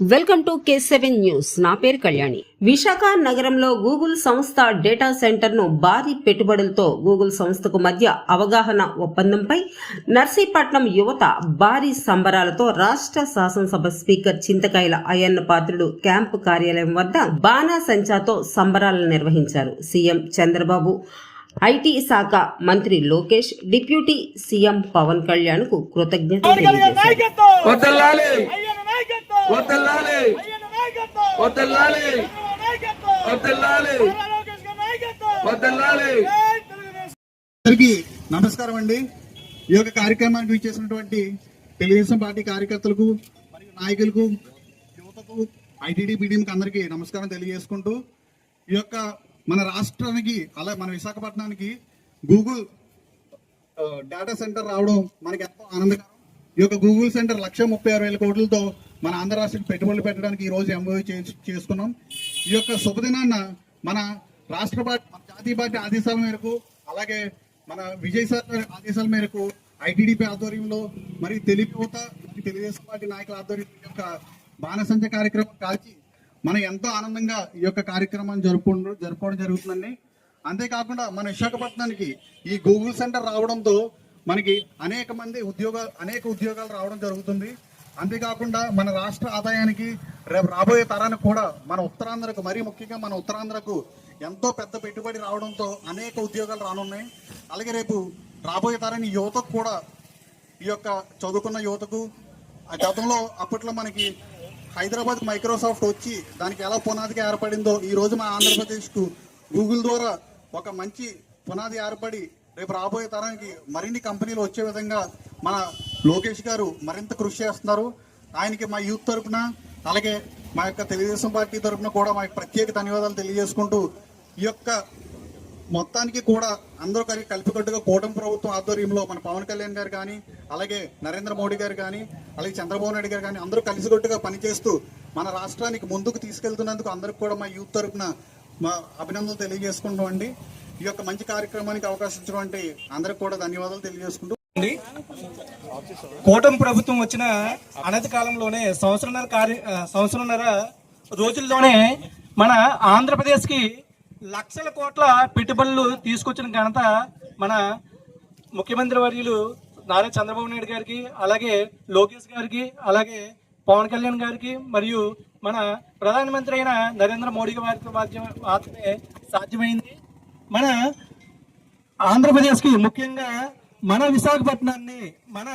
Welcome to K seven news. నా పేరు కళ్యాణి. విశాఖ నగరంలో గూగుల్ సంస్థ డేటా సెంటర్ను భారీ పెట్టుబడులతో గూగుల్ సంస్థకు మధ్య అవగాహన ఒప్పందంపై నర్సీపట్నం యువత భారీ సంబరాలతో రాష్ట్ర శాసనసభ స్పీకర్ చింతకాయల అయ్యన్న పాత్రుడు క్యాంపు కార్యాలయం వద్ద బాణాసంచాతో సంబరాలు నిర్వహించారు. సీఎం చంద్రబాబు ఐటీ శాఖ మంత్రి లోకేష్ డిప్యూటీ సీఎం పవన్ కళ్యాణ్కు కృతజ్ఞతలు తెలియజేశారు వదలాలి అయ్యన నాయకత్వం! వదలాలి అయ్యన నాయకత్వం! వదలాలి అయ్యన నాయకత్వం వదలాలి నారా లోకేష్ గారి నాయకత్వం! వదలాలి జై తెలుగుదేశం! అందరికీ నమస్కారం అండి. ఈ యొక్క కార్యక్రమానికి ఇచ్చేసినటువంటి తెలుగుదేశం పార్టీ కార్యకర్తలకు మరియు నాయకులకు యువతకు ఐటీడీ పీడీఎంకి అందరికీ నమస్కారం తెలియజేసుకుంటూ ఈ యొక్క మన రాష్ట్రానికి అలా మన విశాఖపట్నానికి గూగుల్ డేటా సెంటర్ రావడం మనకి ఎంతో ఆనందకరం. ఈ యొక్క గూగుల్ సెంటర్ లక్ష ముప్పై ఆరు వేల కోట్లతో మన ఆంధ్ర రాష్ట్రానికి పెట్టుబడులు పెట్టడానికి ఈ రోజు ఎంఓయూ చేసుకున్నాం. ఈ యొక్క శుభదినాన్న మన రాష్ట్ర పార్టీ మన జాతీయ పార్టీ ఆదేశాల మేరకు అలాగే మన విజయసాయి ఆదేశాల మేరకు ఐటీడీపీ ఆధ్వర్యంలో మరి తెలుగు యువత మరియు తెలుగుదేశం పార్టీ నాయకుల ఆధ్వర్యంలో ఈ యొక్క బాణసంచ కార్యక్రమం కాల్చి మనం ఎంతో ఆనందంగా ఈ యొక్క కార్యక్రమాన్ని జరుపుకుంటూ జరుపుకోవడం జరుగుతుందండి. అంతేకాకుండా మన విశాఖపట్నానికి ఈ గూగుల్ సెంటర్ రావడంతో మనకి అనేక మంది ఉద్యోగాలు అనేక ఉద్యోగాలు రావడం జరుగుతుంది. అంతేకాకుండా మన రాష్ట్ర ఆదాయానికి రేపు రాబోయే తరానికి కూడా మన ఉత్తరాంధ్రకు మరీ ముఖ్యంగా మన ఉత్తరాంధ్రకు ఎంతో పెద్ద పెట్టుబడి రావడంతో అనేక ఉద్యోగాలు రానున్నాయి. అలాగే రేపు రాబోయే తరాన్ని యువతకు కూడా ఈ యొక్క చదువుకున్న యువతకు ఆ గతంలో అప్పట్లో మనకి హైదరాబాద్ మైక్రోసాఫ్ట్ వచ్చి దానికి ఎలా పునాదిగా ఏర్పడిందో ఈ రోజు మన ఆంధ్రప్రదేశ్కు గూగుల్ ద్వారా ఒక మంచి పునాది ఏర్పడి రేపు రాబోయే తరానికి మరిన్ని కంపెనీలు వచ్చే విధంగా మన లోకేష్ గారు మరింత కృషి చేస్తున్నారు. ఆయనకి మా యూత్ తరఫున అలాగే మా యొక్క తెలుగుదేశం పార్టీ తరపున కూడా మా ప్రత్యేక ధన్యవాదాలు తెలియజేసుకుంటూ ఈ యొక్క మొత్తానికి కూడా అందరూ కలిగి కలిపికట్టుగా కూటమి ప్రభుత్వం ఆధ్వర్యంలో మన పవన్ కళ్యాణ్ గారు కానీ అలాగే నరేంద్ర మోడీ గారు కానీ అలాగే చంద్రబాబు నాయుడు గారు కానీ అందరూ కలిసికట్టుగా పనిచేస్తూ మన రాష్ట్రానికి ముందుకు తీసుకెళ్తున్నందుకు అందరికి కూడా మా యూత్ తరపున మా అభినందనలు తెలియజేసుకుంటాం అండి. ఈ యొక్క మంచి కార్యక్రమానికి అవకాశం ఇచ్చినటువంటి అందరికి కూడా ధన్యవాదాలు తెలియజేసుకుంటూ. కూటమి ప్రభుత్వం వచ్చిన అనతి కాలంలోనే సంవత్సరంన్నర కార్య సంవత్సరంన్నర రోజుల్లోనే మన ఆంధ్రప్రదేశ్కి లక్షల కోట్ల పెట్టుబడులు తీసుకొచ్చిన ఘనత మన ముఖ్యమంత్రి వర్యులు నారా చంద్రబాబు నాయుడు గారికి అలాగే లోకేష్ గారికి అలాగే పవన్ కళ్యాణ్ గారికి మరియు మన ప్రధానమంత్రి అయిన నరేంద్ర మోడీ గారికి మాత్రమే సాధ్యమైంది. మన ఆంధ్రప్రదేశ్కి ముఖ్యంగా మన విశాఖపట్నాన్ని మన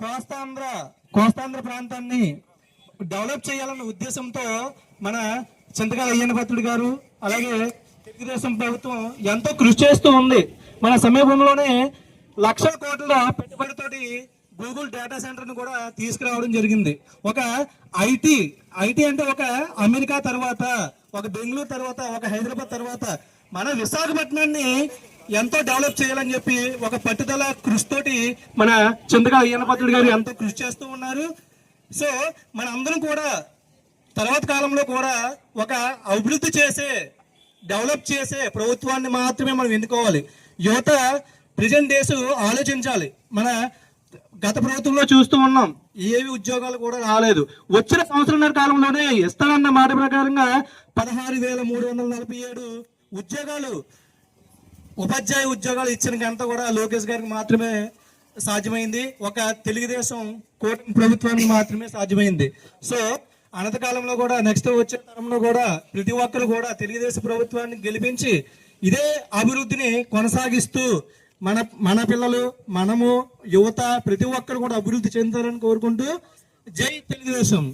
కోస్తాంధ్ర కోస్తాంధ్ర ప్రాంతాన్ని డెవలప్ చేయాలన్న ఉద్దేశంతో మన చింతకాల అయ్యన్న గారు అలాగే తెలుగుదేశం ప్రభుత్వం ఎంతో కృషి చేస్తూ ఉంది. మన సమీపంలోనే లక్షల కోట్ల పెట్టుబడితోటి గూగుల్ డేటా సెంటర్ను కూడా తీసుకురావడం జరిగింది. ఒక ఐటీ ఐటీ అంటే ఒక అమెరికా తర్వాత ఒక బెంగళూరు తర్వాత ఒక హైదరాబాద్ తర్వాత మన విశాఖపట్నాన్ని ఎంతో డెవలప్ చేయాలని చెప్పి ఒక పట్టుదల కృషితోటి మన చంద్రగా అయ్యన్నపత్రుడు గారు ఎంతో కృషి చేస్తూ ఉన్నారు. సో మన అందరం కూడా తర్వాత కాలంలో కూడా ఒక అభివృద్ధి చేసే డెవలప్ చేసే ప్రభుత్వాన్ని మాత్రమే మనం ఎన్నుకోవాలి. యువత ప్రజెంట్ డేస్ ఆలోచించాలి. మన గత ప్రభుత్వంలో చూస్తూ ఉన్నాం ఏవి ఉద్యోగాలు కూడా రాలేదు. వచ్చిన సంవత్సరంన్నర కాలంలోనే ఇస్తానన్న మాట ప్రకారంగా పదహారు వేల మూడు వందల నలభై ఏడు ఉద్యోగాలు ఉపాధ్యాయ ఉద్యోగాలు ఇచ్చిన ఘనత కూడా లోకేష్ గారికి మాత్రమే సాధ్యమైంది. ఒక తెలుగుదేశం కూటమి ప్రభుత్వానికి మాత్రమే సాధ్యమైంది. సో అనంతకాలంలో కూడా నెక్స్ట్ వచ్చే తరంలో కూడా ప్రతి ఒక్కరు కూడా తెలుగుదేశం ప్రభుత్వాన్ని గెలిపించి ఇదే అభివృద్ధిని కొనసాగిస్తూ మన మన పిల్లలు మనము యువత ప్రతి ఒక్కరు కూడా అభివృద్ధి చెందాలని కోరుకుంటూ జై తెలుగుదేశం.